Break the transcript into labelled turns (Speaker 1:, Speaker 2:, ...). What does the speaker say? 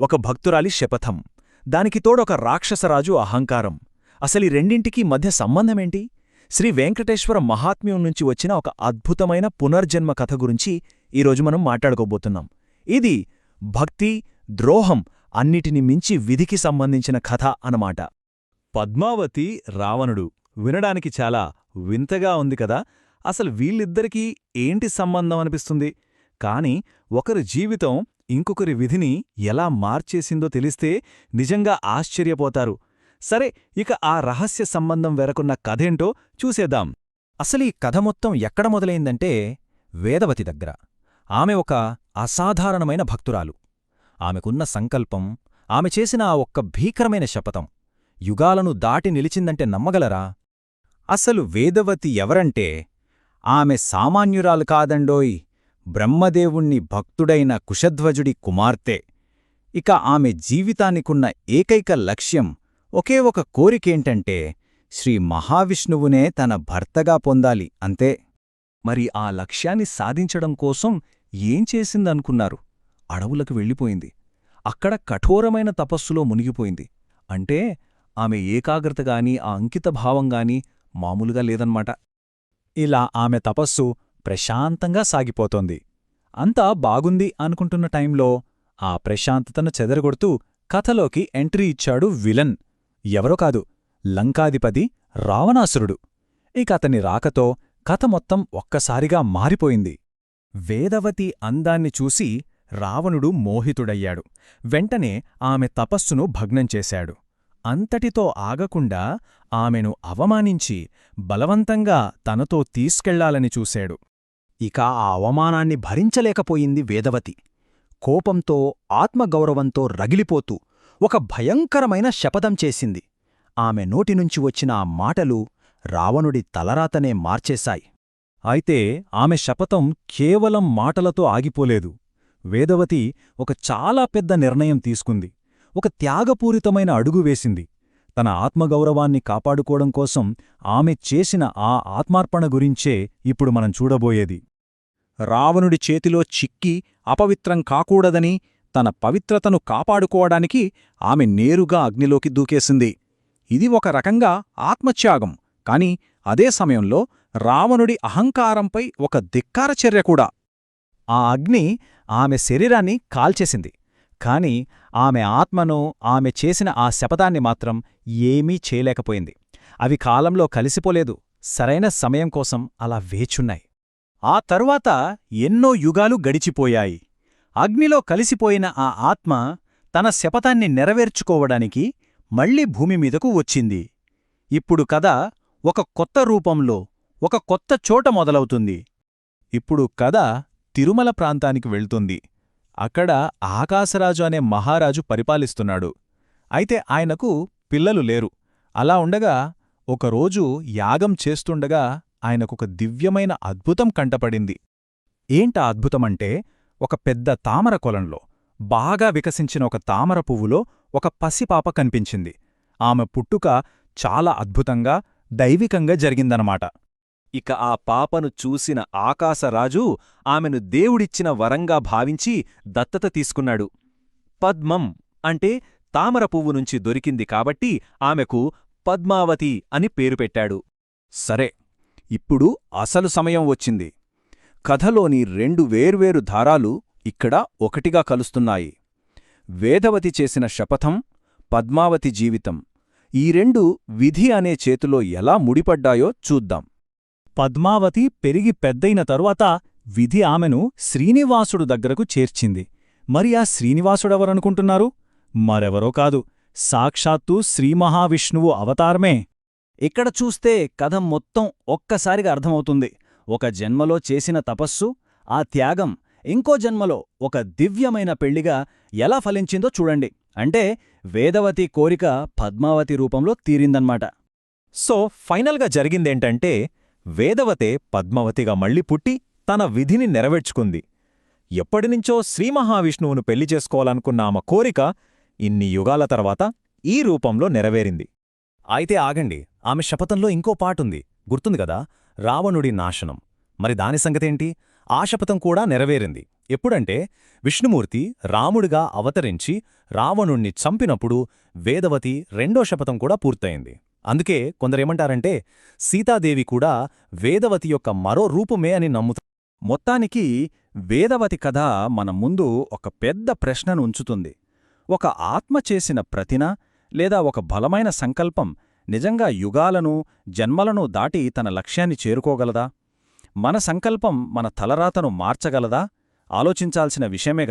Speaker 1: ఒక భక్తురాలి శపథం. దానికి తోడొక రాక్షసరాజు అహంకారం. అసలి రెండింటికీ మధ్య సంబంధమేంటి? శ్రీ వెంకటేశ్వర మహాత్మ్యం నుంచి వచ్చిన ఒక అద్భుతమైన పునర్జన్మ కథ గురించి ఈరోజు మనం మాట్లాడుకోబోతున్నాం. ఇది భక్తి ద్రోహం అన్నిటిని మించి విధికి సంబంధించిన కథ అనమాట పద్మావతి రావణుడు వినడానికి చాలా వింతగా ఉంది కదా. అసలు వీళ్ళిద్దరికీ ఏంటి సంబంధం అనిపిస్తుంది? కాని ఒకరి జీవితం ఇంకొకరి విధిని ఎలా మార్చేసిందో తెలిస్తే నిజంగా ఆశ్చర్యపోతారు. సరే ఇక ఆ రహస్య సంబంధం వెరకున్న కథేంటో చూసేద్దాం. అసలీ కథ మొత్తం ఎక్కడ మొదలైందంటే వేదవతి దగ్గర. ఆమె ఒక అసాధారణమైన భక్తురాలు. ఆమెకున్న సంకల్పం ఆమె చేసిన ఆ ఒక్క భీకరమైన శపథం యుగాలను దాటి నిలిచిందంటే నమ్మగలరా? అసలు వేదవతి ఎవరంటే ఆమె సామాన్యురాలు కాదండోయ్! బ్రహ్మదేవుణ్ణి భక్తుడైన కుశధ్వజుడి కుమార్తె. ఇక ఆమె జీవితానికున్న ఏకైక లక్ష్యం ఒకే ఒక కోరికేంటంటే శ్రీ మహావిష్ణువునే తన భర్తగా పొందాలి అంతే. మరి ఆ లక్ష్యాన్ని సాధించడం కోసం ఏం చేసిందనుకున్నారు? అడవులకు వెళ్ళిపోయింది. అక్కడ కఠోరమైన తపస్సులో మునిగిపోయింది. అంటే ఆమె ఏకాగ్రతగాని ఆ అంకితభావంగాని మామూలుగా లేదన్మాట. ఇలా ఆమె తపస్సు ప్రశాంతంగా సాగిపోతోంది. అంతా బాగుంది అనుకుంటున్న టైంలో ఆ ప్రశాంతతను చెదరగొడుతూ కథలోకి ఎంట్రీ ఇచ్చాడు విలన్. ఎవరో కాదు లంకాధిపతి రావణాసురుడు. ఇక అతని రాకతో కథ మొత్తం ఒక్కసారిగా మారిపోయింది. వేదవతి అందాన్ని చూసి రావణుడు మోహితుడయ్యాడు. వెంటనే ఆమె తపస్సును భగ్నం చేశాడు. అంతటితో ఆగకుండా ఆమెను అవమానించి బలవంతంగా తనతో తీసుకెళ్ళాలని చూశాడు. ఇక ఆ అవమానాన్ని భరించలేకపోయింది వేదవతి. కోపంతో ఆత్మగౌరవంతో రగిలిపోతూ ఒక భయంకరమైన శపథం చేసింది. ఆమె నోటినుంచి వచ్చిన ఆ మాటలు రావణుడి తలరాతనే మార్చేశాయి. అయితే ఆమె శపథం కేవలం మాటలతో ఆగిపోలేదు. వేదవతి ఒక చాలా పెద్ద నిర్ణయం తీసుకుంది. ఒక త్యాగపూరితమైన అడుగు వేసింది. తన ఆత్మగౌరవాన్ని కాపాడుకోవడం కోసం ఆమె చేసిన ఆ ఆత్మార్పణ గురించే ఇప్పుడు మనం చూడబోయేది. రావణుడి చేతిలో చిక్కి అపవిత్రం కాకూడదని తన పవిత్రతను కాపాడుకోవడానికి ఆమె నేరుగా అగ్నిలోకి దూకేసింది. ఇది ఒక రకంగా ఆత్మత్యాగం కాని అదే సమయంలో రావణుడి అహంకారంపై ఒక ధిక్కార చర్య కూడా. ఆ అగ్ని ఆమె శరీరాన్ని కాల్చేసింది కాని ఆమె ఆత్మను ఆమె చేసిన ఆ శపథాన్ని మాత్రం ఏమీ చేయలేకపోయింది. అవి కాలంలో కలిసిపోలేదు. సరైన సమయం కోసం అలా వేచున్నాయి. ఆ తరువాత ఎన్నో యుగాలు గడిచిపోయాయి. అగ్నిలో కలిసిపోయిన ఆ ఆత్మ తన శపథాన్ని నెరవేర్చుకోవడానికి మళ్ళీ భూమిమీదకు వచ్చింది. ఇప్పుడు కథ ఒక కొత్త రూపంలో ఒక కొత్త చోట మొదలవుతుంది. ఇప్పుడు కథ తిరుమల ప్రాంతానికి వెళ్తుంది. అక్కడ ఆకాశరాజు అనే మహారాజు పరిపాలిస్తున్నాడు. అయితే ఆయనకు పిల్లలు లేరు. అలా ఉండగా ఒకరోజు యాగం చేస్తుండగా ఆయనకొక దివ్యమైన అద్భుతం కంటపడింది. ఏంటా అద్భుతమంటే ఒక పెద్ద తామర కొలంలో బాగా వికసించిన ఒక తామర పువ్వులో ఒక పసిపాప కనిపించింది. ఆమె పుట్టుక చాలా అద్భుతంగా దైవికంగా జరిగిందనమాట. ఇక ఆ పాపను చూసిన ఆకాశరాజు ఆమెను దేవుడిచ్చిన వరంగా భావించి దత్తత తీసుకున్నాడు. పద్మం అంటే తామర పువ్వు నుంచి దొరికింది కాబట్టి ఆమెకు పద్మావతి అని పేరు పెట్టాడు. సరే ఇప్పుడు అసలు సమయం వచ్చింది. కథలోని రెండు వేర్వేరు ధారాలు ఇక్కడ ఒకటిగా కలుస్తున్నాయి. వేదవతి చేసిన శపథం పద్మావతి జీవితం. ఈ రెండు విధి అనే చేతిలో ఎలా ముడిపడ్డాయో చూద్దాం. పద్మావతి పెరిగి పెద్దయిన తరువాత విధి ఆమెను శ్రీనివాసుడు దగ్గరకు చేర్చింది. మరి ఆ శ్రీనివాసుడెవరనుకుంటున్నారు? మరెవరో కాదు. సాక్షాత్తూ శ్రీమహావిష్ణువు అవతారమే. ఇక్కడ చూస్తే కథ మొత్తం ఒక్కసారిగా అర్థమవుతుంది. ఒక జన్మలో చేసిన తపస్సు ఆ త్యాగం ఇంకో జన్మలో ఒక దివ్యమైన పెళ్ళిగా ఎలా ఫలించిందో చూడండి. అంటే వేదవతి కోరిక పద్మావతి రూపంలో తీరిందన్నమాట. సో ఫైనల్గా జరిగిందేంటంటే వేదవతే పద్మావతిగా మళ్ళీ పుట్టి తన విధిని నెరవేర్చుకుంది. ఎప్పటినుంచో శ్రీమహావిష్ణువును పెళ్ళి చేసుకోవాలనుకున్న ఆమె కోరిక ఇన్ని యుగాల తర్వాత ఈ రూపంలో నెరవేరింది. అయితే ఆగండి. ఆమె శపథంలో ఇంకో పాటుంది. గుర్తుంది గదా రావణుడి నాశనం. మరి దాని సంగతేంటి? ఆ శపథం కూడా నెరవేరింది.
Speaker 2: ఎప్పుడంటే విష్ణుమూర్తి రాముడిగా అవతరించి రావణుణ్ణి చంపినప్పుడు వేదవతి రెండో శపథం కూడా పూర్తయింది. అందుకే కొందరేమంటారంటే సీతాదేవి కూడా వేదవతి యొక్క మరో రూపమే అని నమ్ముతారు
Speaker 1: మొత్తానికి వేదవతి కథ మన ముందు ఒక పెద్ద ప్రశ్నను ఉంచుతుంది. ఒక ఆత్మ చేసిన ప్రతిన లేదా ఒక బలమైన సంకల్పం నిజంగా యుగాలను జన్మలను దాటి తన లక్ష్యాన్ని చేరుకోగలదా? మన సంకల్పం మన తలరాతను మార్చగలదా? ఆలోచించాల్సిన విషయమే